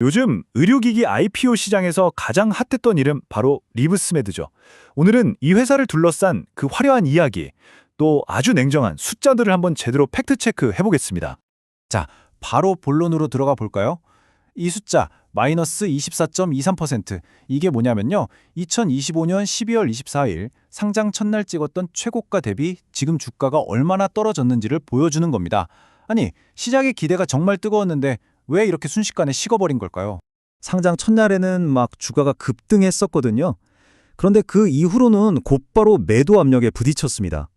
요즘 의료기기 IPO 시장에서 가장 핫했던 이름 바로 리브스메드죠. 오늘은 이 회사를 둘러싼 그 화려한 이야기, 또 아주 냉정한 숫자들을 한번 제대로 팩트체크 해보겠습니다. 바로 본론으로 들어가 볼까요? 이 숫자 마이너스 24.23% 이게 뭐냐면요. 2025년 12월 24일 상장 첫날 찍었던 최고가 대비 지금 주가가 얼마나 떨어졌는지를 보여주는 겁니다. 아니 시작의 기대가 정말 뜨거웠는데 왜 이렇게 순식간에 식어버린 걸까요? 상장 첫날에는 막 주가가 급등했었거든요. 그런데 그 이후로는 곧바로 매도 압력에 부딪혔습니다.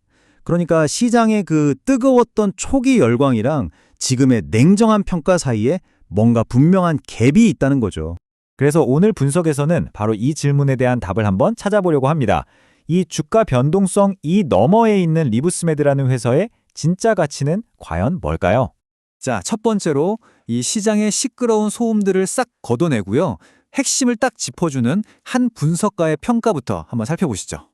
그러니까 시장의 그 뜨거웠던 초기 열광이랑 지금의 냉정한 평가 사이에 뭔가 분명한 갭이 있다는 거죠. 그래서 오늘 분석에서는 바로 이 질문에 대한 답을 한번 찾아보려고 합니다. 이 주가 변동성 이 너머에 있는 리브스메드라는 회사의 진짜 가치는 과연 뭘까요? 자, 첫 번째로 이 시장의 시끄러운 소음들을 싹 걷어내고요. 핵심을 딱 짚어주는 한 분석가의 평가부터 한번 살펴보시죠.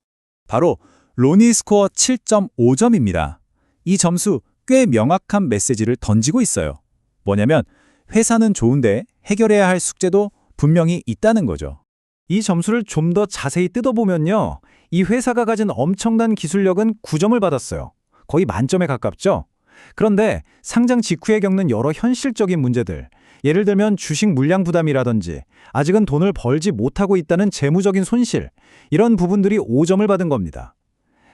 바로 로니 스코어 7.5점입니다. 이 점수 꽤 명확한 메시지를 던지고 있어요. 뭐냐면 회사는 좋은데 해결해야 할 숙제도 분명히 있다는 거죠. 이 점수를 좀 더 자세히 뜯어보면요. 이 회사가 가진 엄청난 기술력은 9점을 받았어요. 거의 만점에 가깝죠? 그런데 상장 직후에 겪는 여러 현실적인 문제들, 예를 들면 주식 물량 부담이라든지 아직은 돈을 벌지 못하고 있다는 재무적인 손실, 이런 부분들이 5점을 받은 겁니다.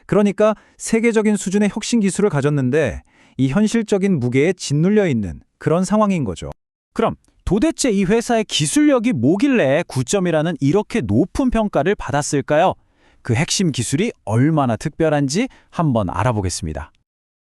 그러니까 세계적인 수준의 혁신 기술을 가졌는데 이 현실적인 무게에 짓눌려 있는 그런 상황인 거죠. 그럼 도대체 이 회사의 기술력이 뭐길래 9점이라는 이렇게 높은 평가를 받았을까요? 그 핵심 기술이 얼마나 특별한지 한번 알아보겠습니다.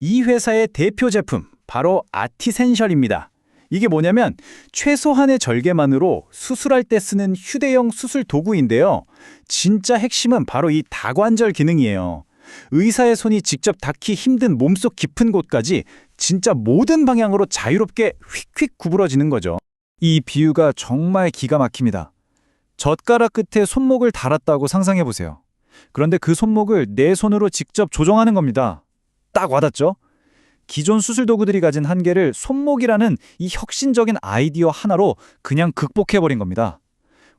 이 회사의 대표 제품 바로 아티센셜입니다. 이게 뭐냐면 최소한의 절개만으로 수술할 때 쓰는 휴대용 수술 도구인데요. 진짜 핵심은 바로 이 다관절 기능이에요. 의사의 손이 직접 닿기 힘든 몸속 깊은 곳까지 진짜 모든 방향으로 자유롭게 휙휙 구부러지는 거죠. 이 비유가 정말 기가 막힙니다. 젓가락 끝에 손목을 달았다고 상상해 보세요. 그런데 그 손목을 내 손으로 직접 조정하는 겁니다. 딱 와닿죠? 기존 수술 도구들이 가진 한계를 손목이라는 이 혁신적인 아이디어 하나로 그냥 극복해 버린 겁니다.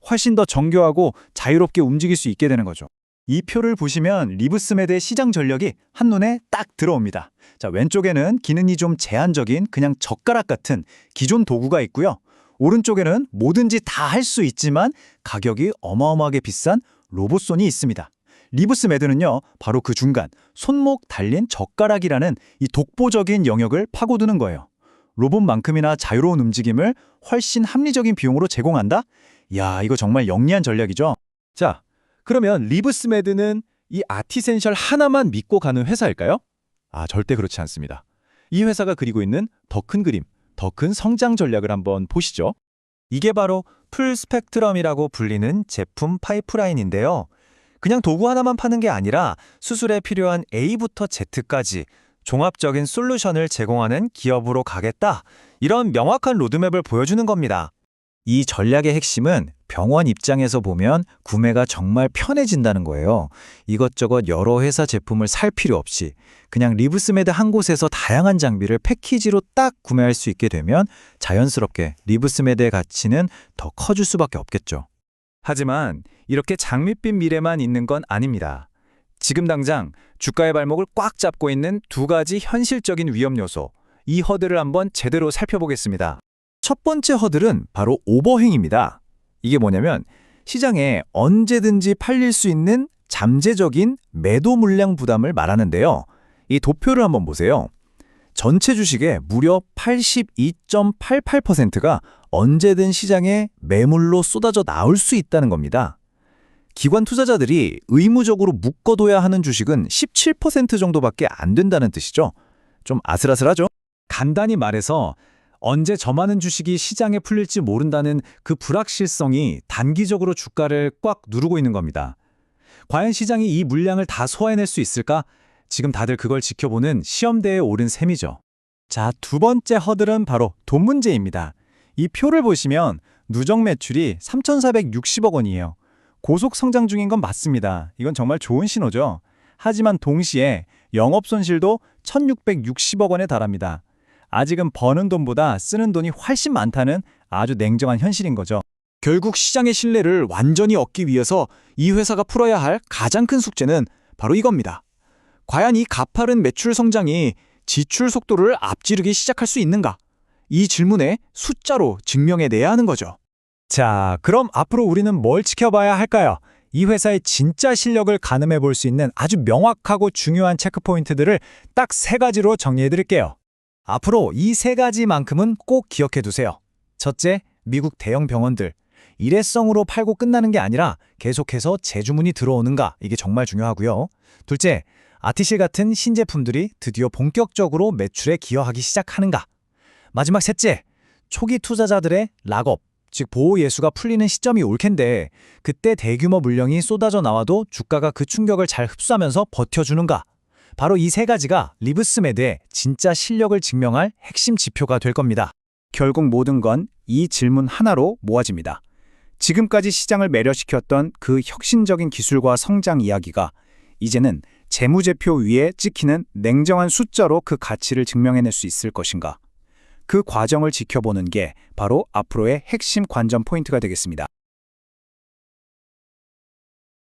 훨씬 더 정교하고 자유롭게 움직일 수 있게 되는 거죠. 이 표를 보시면 리브스메드의 시장 전력이 한눈에 딱 들어옵니다. 자, 왼쪽에는 기능이 좀 제한적인 그냥 젓가락 같은 기존 도구가 있고요. 오른쪽에는 뭐든지 다 할 수 있지만 가격이 어마어마하게 비싼 로봇손이 있습니다. 리브스메드는요, 바로 그 중간 손목 달린 젓가락이라는 이 독보적인 영역을 파고드는 거예요. 로봇만큼이나 자유로운 움직임을 훨씬 합리적인 비용으로 제공한다? 야, 이거 정말 영리한 전략이죠. 자, 그러면 리브스메드는 이 아티센셜 하나만 믿고 가는 회사일까요? 아, 절대 그렇지 않습니다. 이 회사가 그리고 있는 더 큰 그림, 더 큰 성장 전략을 한번 보시죠. 이게 바로 풀 스펙트럼이라고 불리는 제품 파이프라인인데요. 그냥 도구 하나만 파는 게 아니라 수술에 필요한 A부터 Z까지 종합적인 솔루션을 제공하는 기업으로 가겠다. 이런 명확한 로드맵을 보여주는 겁니다. 이 전략의 핵심은 병원 입장에서 보면 구매가 정말 편해진다는 거예요. 이것저것 여러 회사 제품을 살 필요 없이 그냥 리브스메드 한 곳에서 다양한 장비를 패키지로 딱 구매할 수 있게 되면 자연스럽게 리브스메드의 가치는 더 커질 수밖에 없겠죠. 하지만 이렇게 장밋빛 미래만 있는 건 아닙니다. 지금 당장 주가의 발목을 꽉 잡고 있는 두 가지 현실적인 위험 요소, 이 허들을 한번 제대로 살펴보겠습니다. 첫 번째 허들은 바로 오버행입니다. 이게 뭐냐면 시장에 언제든지 팔릴 수 있는 잠재적인 매도 물량 부담을 말하는데요. 이 도표를 한번 보세요. 전체 주식의 무려 82.88%가 언제든 시장에 매물로 쏟아져 나올 수 있다는 겁니다. 기관 투자자들이 의무적으로 묶어둬야 하는 주식은 17% 정도밖에 안 된다는 뜻이죠. 좀 아슬아슬하죠? 간단히 말해서 언제 저 많은 주식이 시장에 풀릴지 모른다는 그 불확실성이 단기적으로 주가를 꽉 누르고 있는 겁니다. 과연 시장이 이 물량을 다 소화해낼 수 있을까? 지금 다들 그걸 지켜보는 시험대에 오른 셈이죠. 자, 두 번째 허들은 바로 돈 문제입니다. 이 표를 보시면 누적 매출이 3,460억 원이에요. 고속 성장 중인 건 맞습니다. 이건 정말 좋은 신호죠. 하지만 동시에 영업 손실도 1,660억 원에 달합니다. 아직은 버는 돈보다 쓰는 돈이 훨씬 많다는 아주 냉정한 현실인 거죠. 결국 시장의 신뢰를 완전히 얻기 위해서 이 회사가 풀어야 할 가장 큰 숙제는 바로 이겁니다. 과연 이 가파른 매출 성장이 지출 속도를 앞지르기 시작할 수 있는가? 이 질문에 숫자로 증명해내야 하는 거죠. 자, 그럼 앞으로 우리는 뭘 지켜봐야 할까요? 이 회사의 진짜 실력을 가늠해 볼 수 있는 아주 명확하고 중요한 체크 포인트들을 딱 세 가지로 정리해 드릴게요. 앞으로 이 세 가지만큼은 꼭 기억해 두세요. 첫째, 미국 대형 병원들. 일회성으로 팔고 끝나는 게 아니라 계속해서 재주문이 들어오는가, 이게 정말 중요하고요. 둘째, 아티실 같은 신제품들이 드디어 본격적으로 매출에 기여하기 시작하는가. 마지막 셋째, 초기 투자자들의 락업, 즉 보호 예수가 풀리는 시점이 올 텐데 그때 대규모 물량이 쏟아져 나와도 주가가 그 충격을 잘 흡수하면서 버텨주는가? 바로 이 세 가지가 리브스메드의 진짜 실력을 증명할 핵심 지표가 될 겁니다. 결국 모든 건 이 질문 하나로 모아집니다. 지금까지 시장을 매료시켰던 그 혁신적인 기술과 성장 이야기가 이제는 재무제표 위에 찍히는 냉정한 숫자로 그 가치를 증명해낼 수 있을 것인가? 그 과정을 지켜보는 게 바로 앞으로의 핵심 관전 포인트가 되겠습니다.